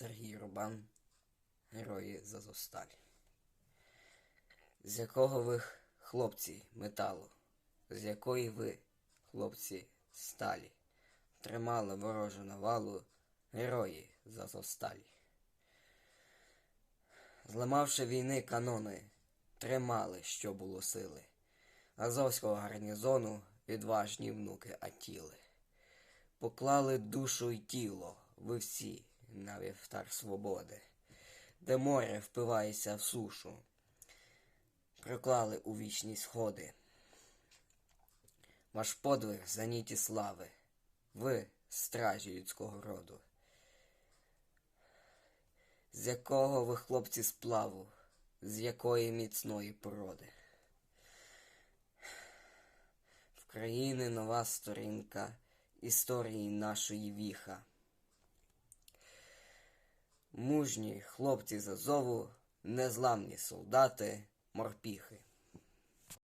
Сергій Рубан, Герої Зазосталі. З якого ви хлопці металу, з якої ви, хлопці, сталі, тримали ворожу навалу, герої Зазосталі. Зламавши війни канони, тримали, що було сили. Азовського гарнізону відважні внуки Атіли. Поклали душу й тіло ви всі на вівтар свободи, де море впивається в сушу, проклали у вічні сходи. Ваш подвиг заніті слави, ви стражі людського роду. З якого ви хлопці сплаву, з якої міцної породи. В країни нова сторінка історії нашої віха. Мужні хлопці з Азову, незламні солдати, морпіхи.